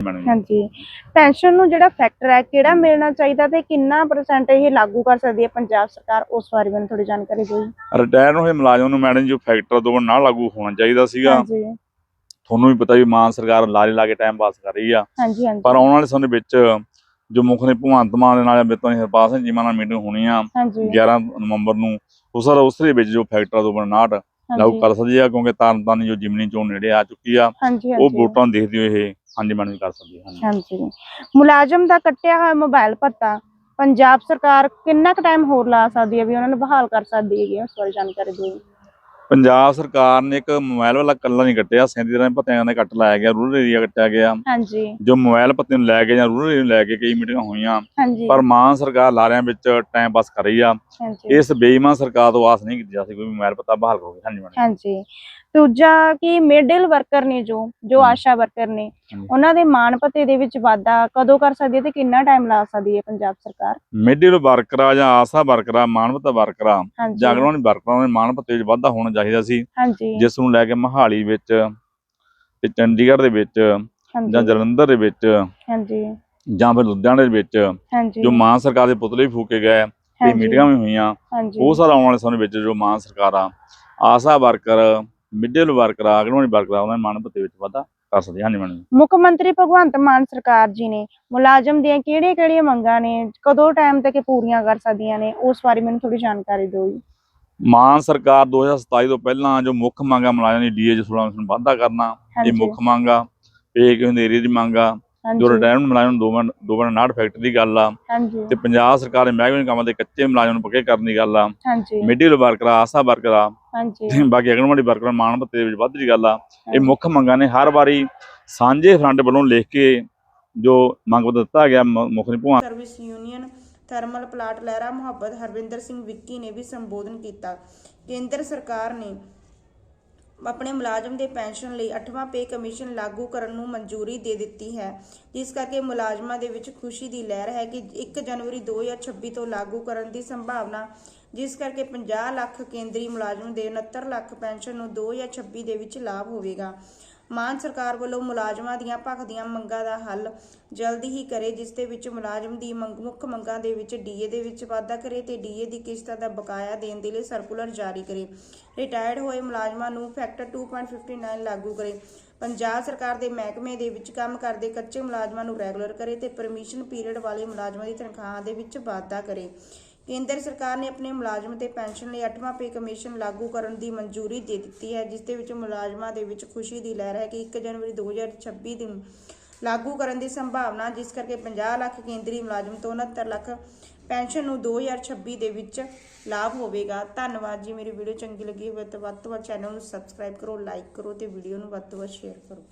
ਜੀ। ਹਾਂਜੀ। ਪੈਨਸ਼ਨ ਨੂੰ ਜਿਹੜਾ ਫੈਕਟਰ ਹੈ ਕਿਹੜਾ ਮਿਲਣਾ ਚਾਹੀਦਾ ਤੇ ਕਿੰਨਾ ਪਰਸੈਂਟ ਇਹ ਲਾਗੂ ਕਰ ਸਕਦੀ ਹੈ ਪੰਜਾਬ ਸਰਕਾਰ? ਉਸ ਬਾਰੇ ਮੈਨੂੰ ਥੋੜੀ ਜਾਣਕਾਰੀ ਦਿਓ ਜੀ। ਰਿਟਾਇਰ ਹੋਏ ਮੁਲਾਜ਼ਮ ਨੂੰ ਮੈਡਮ ਜੀ ਫੈਕਟਰ ਤੋਂ ਨਾ ਲਾਗੂ ਹੋਣਾ ਚਾਹੀਦਾ ਸੀਗਾ। ਹਾਂਜੀ। ਤੁਹਾਨੂੰ ਵੀ ਪਤਾ ਵੀ ਮਾਨ ਸਰਕਾਰ ਲਾਰੇ ਲਾ ਕੇ ਟਾਈਮ ਪਾਸ ਕਰ ਰਹੀ ਆ। ਹਾਂਜੀ ਹਾਂਜੀ। ਪਰ ਆਉਣ ਵਾਲੇ ਸਮੇਂ ਵਿੱਚ ਜੋ ਮੁੱਖ ਨੇ ਭਗਵੰਤ ਮਾਨ ਦੇ ਨਾਲ ਬਿੱਤਾਂ ਹਰਪਾਲ ਸਿੰਘ ਜੀਮਾ ਨਾਲ ਮੀਟਿੰਗ ਹੋਣੀ ਆ ਹਾਂਜੀ। 11 ਨਵੰਬਰ ਨੂੰ ਉਸ ਉਸ ਦੇ ਵਿੱਚ ਜੋ ਫੈਕਟਰ ਤੋਂ ਬਣਾਟ ਲਾਗੂ ਕਰ ਸਕਦੀ ਆ ਕਿਉਂਕਿ ਤਰਨਤਾਰਨ ਜੋ ਜਿਮਨੀ ਚੋਣ ਨੇੜੇ ਆ ਚੁੱਕੀ ਆ ਉਹ ਵੋਟਾਂ ਨੂੰ ਦੇਖਦੇ ਹੋਏ ਇਹ ਹਾਂਜੀ ਮੈਡਮ ਕਰ ਸਕਦੀ ਹਾਂਜੀ ਮੁਲਾਜ਼ਮ ਦਾ ਕੱਟਿਆ ਹੋਇਆ ਮੋਬਾਈਲ ਭੱਤਾ ਪੰਜਾਬ ਸਰਕਾਰ ਕਿੰਨਾ ਕੁ ਟਾਈਮ ਹੋਰ ਲਾ ਸਕਦੀ ਹੈ ਵੀ ਉਹਨਾਂ ਨੂੰ ਬਹਾਲ ਕਰ ਸਕਦੀ ਹੈਗੀ ਹੈ? ਉਸ ਬਾਰੇ ਜਾਣਕਾਰੀ ਦਿਓ। ਪੰਜਾਬ ਸਰਕਾਰ ਨੇ ਇੱਕ ਮੋਬਾਈਲ ਵਾਲਾ ਕੱਲਾ ਨਹੀਂ ਕੱਟਿਆ 37 ਤਰ੍ਹਾਂ ਦੇ ਭੱਤਿਆਂ ਦਾ ਕੱਟ ਲਾਇਆ ਗਿਆ ਰੂਰਲ ਏਰੀਆ ਕੱਟਿਆ ਗਿਆ। ਹਾਂਜੀ। ਜੋ ਮੋਬਾਈਲ ਭੱਤੇ ਨੂੰ ਲੈ ਕੇ ਜਾਂ ਰੂਰਲ ਏਰੀਆ ਨੂੰ ਲੈ ਕੇ ਕਈ ਮੀਟਿੰਗਾਂ ਹੋਈਆਂ ਹਾਂਜੀ। ਪਰ ਮਾਨ ਸਰਕਾਰ ਲਾਰਿਆਂ ਵਿੱਚ ਟਾਈਮ ਪਾਸ ਕਰ ਰਹੀ ਆ। ਹਾਂਜੀ। ਇਸ ਬੇਈਮਾਨ ਸਰਕਾਰ ਤੋਂ ਆਸ ਨਹੀਂ ਕੀਤੀ ਜਾ ਸਕਦੀ ਕੋਈ ਮੋਬਾਈਲ ਪੱਤਾ ਬਹਾਲ ਕਰੋਗੇ ਹਾਂਜੀ ਹਾਂਜੀ। ਦੂਜਾ ਕਿ ਮਿਡਲ ਵਰਕਰ ਨੇ ਜੋ ਜੋ। ਆਸ਼ਾ ਵਰਕਰ ਨੇ। ਉਹਨਾਂ ਦੇ ਮਾਣ ਭੱਤੇ ਦੇ ਵਿੱਚ ਵਾਧਾ ਕਦੋਂ ਕਰ ਸਕਦੀ ਹੈ ਤੇ ਕਿੰਨਾ ਟਾਈਮ ਲਾ ਸਕਦੀ ਹੈ ਪੰਜਾਬ ਸਰਕਾਰ? ਮਿਡਲ ਵਰਕਰ ਜਾਂ ਆਸਾ ਵਰਕਰ ਆ ਮਾਨਵਤਾ ਵਰਕਰ ਜਾਗਰਣ ਵਰਕਰਾਂ ਦੇ ਮਾਨ ਭੱਤੇ ਵਿੱਚ ਵਾਧਾ ਹੋਣਾ ਚਾਹੀਦਾ ਸੀ। ਜਿਸ ਨੂੰ ਲੈ ਕੇ ਮਹਾਲੀ ਵਿੱਚ ਤੇ ਚੰਡੀਗੜ੍ਹ ਦੇ ਵਿੱਚ ਜਾਂ ਜਲੰਧਰ ਦੇ ਵਿੱਚ ਹਾਂਜੀ। ਜਾਂ ਫਿਰ ਲੁਧਿਆਣੇ ਦੇ ਵਿੱਚ ਜੋ ਮਾਨ ਸਰਕਾਰ ਦੇ ਪੁਤਲੇ ਵੀ ਫੂਕੇ ਗਏ ਤੇ ਮੀਟਿੰਗਾਂ ਵੀ ਹੋਈਆਂ ਉਹ ਸਾਲ ਆਉਣ ਵਾਲੇ ਸਮੇਂ ਵਿੱਚ ਜੋ ਮਾਨ ਸਰਕਾਰ ਆ ਆਸਾ ਵਰਕਰ ਮਿਡਲ ਵਰਕਰ ਆ ਅਗਰਵਾਨੀ ਵਰਕਰ ਉਹਨਾਂ ਦੇ ਮਾਨ ਭੱਤੇ ਵਿੱਚ ਵਾਧਾ ਕਰ ਸਕਦੇ ਹਾਂਜੀ ਮੈਡਮ ਮੁੱਖ ਮੰਤਰੀ ਭਗਵੰਤ ਮਾਨ ਸਰਕਾਰ ਜੀ ਨੇ ਮੁਲਾਜ਼ਮ ਦੀਆਂ ਕਿਹੜੀਆਂ-ਕਿਹੜੀਆਂ ਮੰਗਾਂ ਨੇ ਕਦੋਂ ਟਾਈਮ ਤੱਕ ਪੂਰੀਆਂ ਕਰ ਸਕਦੀਆਂ ਨੇ ਉਸ ਬਾਰੇ ਮੈਨੂੰ ਥੋੜੀ ਜਾਣਕਾਰੀ ਦਿਓ ਜੀ। ਮਾਨ ਸਰਕਾਰ 2027 ਤੋਂ ਪਹਿਲਾਂ ਜੋ ਮੁੱਖ ਮੰਗਾਂ ਮੁਲਾਜ਼ਮਾਂ ਦੀ ਡੀਏ 16 ਨੂੰ ਵਾਧਾ ਕਰਨਾ ਇਹ ਮੁੱਖ ਮੰਗ ਪੇ ਕਿ ਹਨੇਰੀ ਦੀ ਮੰਗ ਜੋ ਹਾਂਜੀ ਰਿਟਾਇਰਮੈਂਟ ਮੁਲਾਜ਼ਮ ਨੂੰ ਦੋ ਮਿੰਟ ਦੋ ਮਿੰਟ 59 ਫੈਕਟਰੀ ਦੀ ਗੱਲ ਆ ਤੇ ਪੰਜਾਬ ਸਰਕਾਰ ਦੇ ਮਹਿਕਮੇ ਕੰਮਾਂ ਦੇ ਕੱਚੇ ਮੁਲਾਜ਼ਮਾਂ ਨੂੰ ਪੱਕੇ ਕਰਨ ਦੀ ਗੱਲ ਆ। ਮਿਡਲ ਵਰਕਰ ਆ ਆਸਾ ਵਰਕਰ ਆ ਬਾਕੀ ਅਗਨਵਾੜੀ ਵਰਕਰ ਮਾਨ ਭੱਤੇ ਦੇ ਵਿੱਚ ਵੱਧ ਦੀ ਗੱਲ ਆ। ਇਹ ਮੁੱਖ ਮੰਗਾਂ ਨੇ ਹਰ ਵਾਰੀ ਸਾਂਝੇ ਫਰੰਟ ਵੱਲੋਂ ਲਿਖ ਕੇ ਜੋ ਮੰਗ ਪੱਤਰ ਦਿੱਤਾ ਗਿਆ ਮੁੱਖ ਨੇ Bhagwant service union thermal plant Lehra Mohabbat Harvinder Singh Vicky ਨੇ ਵੀ ਸੰਬੋਧਨ ਕੀਤਾ। ਕੇਂਦਰ ਸਰਕਾਰ ਨੇ ਆਪਣੇ ਮੁਲਾਜ਼ਮ ਦੇ ਪੈਨਸ਼ਨ ਲਈ 8ਵਾਂ ਪੇ ਕਮਿਸ਼ਨ ਲਾਗੂ ਕਰਨ ਨੂੰ ਮਨਜ਼ੂਰੀ ਦੇ ਦਿੱਤੀ ਹੈ। ਜਿਸ ਕਰਕੇ ਮੁਲਾਜ਼ਮਾਂ ਦੇ ਵਿੱਚ ਖੁਸ਼ੀ ਦੀ ਲਹਿਰ ਹੈ ਕਿ 1 ਜਨਵਰੀ 2026 ਤੋਂ ਲਾਗੂ ਕਰਨ ਦੀ ਸੰਭਾਵਨਾ, ਜਿਸ ਕਰਕੇ 50 ਲੱਖ ਕੇਂਦਰੀ ਮੁਲਾਜ਼ਮ ਦੇ 69 ਲੱਖ ਪੈਨਸ਼ਨ ਨੂੰ 2026 ਦੇ ਵਿੱਚ ਲਾਭ ਹੋਵੇਗਾ। ਮਾਨ ਸਰਕਾਰ ਵੱਲੋਂ ਮੁਲਾਜ਼ਮਾਂ ਦੀਆਂ ਭਖਦੀਆਂ ਮੰਗਾਂ ਦਾ ਹੱਲ ਜਲਦੀ ਹੀ ਕਰੇ, ਜਿਸ ਦੇ ਵਿੱਚ ਮੁਲਾਜ਼ਮ ਦੀ ਮੰਗ, ਮੁੱਖ ਮੰਗਾਂ ਦੇ ਵਿੱਚ ਡੀਏ ਦੇ ਵਿੱਚ ਵਾਧਾ ਕਰੇ ਤੇ ਡੀਏ ਦੀ ਕਿਸ਼ਤਾਂ ਦਾ ਬਕਾਇਆ ਦੇਣ ਦੇ ਲਈ ਸਰਕੂਲਰ ਜਾਰੀ ਕਰੇ। ਰਿਟਾਇਰਡ ਹੋਏ ਮੁਲਾਜ਼ਮਾਂ ਨੂੰ ਫੈਕਟਰ 2.59 ਲਾਗੂ ਕਰੇ। ਪੰਜਾਬ ਸਰਕਾਰ ਦੇ ਮਹਿਕਮੇ ਦੇ ਵਿੱਚ ਕੰਮ ਕਰਦੇ ਕੱਚੇ ਮੁਲਾਜ਼ਮਾਂ ਨੂੰ ਰੈਗੂਲਰ ਕਰੇ ਤੇ ਪਰਮਿਸ਼ਨ ਪੀਰੀਅਡ ਵਾਲੇ ਮੁਲਾਜ਼ਮਾਂ ਦੀ ਤਨਖਾਹਾਂ ਦੇ ਵਿੱਚ ਵਾਧਾ ਕਰੇ। ਕੇਂਦਰ ਸਰਕਾਰ ਨੇ ਆਪਣੇ ਮੁਲਾਜ਼ਮ ਤੇ ਪੈਨਸ਼ਨ ਲਈ 8ਵਾਂ ਪੇ ਕਮਿਸ਼ਨ ਲਾਗੂ ਕਰਨ ਦੀ ਮਨਜ਼ੂਰੀ ਦੇ ਦਿੱਤੀ ਹੈ, ਜਿਸ ਦੇ ਵਿੱਚ ਮੁਲਾਜ਼ਮਾਂ ਦੇ ਵਿੱਚ ਖੁਸ਼ੀ ਦੀ ਲਹਿਰ ਹੈ ਕਿ 1 ਜਨਵਰੀ 2026 ਦੀ ਲਾਗੂ ਕਰਨ ਦੀ ਸੰਭਾਵਨਾ, ਜਿਸ ਕਰਕੇ 50 ਲੱਖ ਕੇਂਦਰੀ ਮੁਲਾਜ਼ਮ ਤੋਂ 69 ਲੱਖ ਪੈਨਸ਼ਨ ਨੂੰ 2026 ਦੇ ਵਿੱਚ ਲਾਭ ਹੋਵੇਗਾ। ਧੰਨਵਾਦ ਜੀ, ਮੇਰੀ ਵੀਡੀਓ ਚੰਗੀ ਲੱਗੀ ਹੋਵੇ ਤਾਂ ਵੱਧ ਤੋਂ ਵੱਧ ਚੈਨਲ ਨੂੰ ਸਬਸਕ੍ਰਾਈਬ ਕਰੋ, ਲਾਈਕ ਕਰੋ ਤੇ ਵੀਡੀਓ ਨੂੰ ਵੱਧ ਤੋਂ ਵੱਧ ਸ਼ੇਅਰ ਕਰੋ।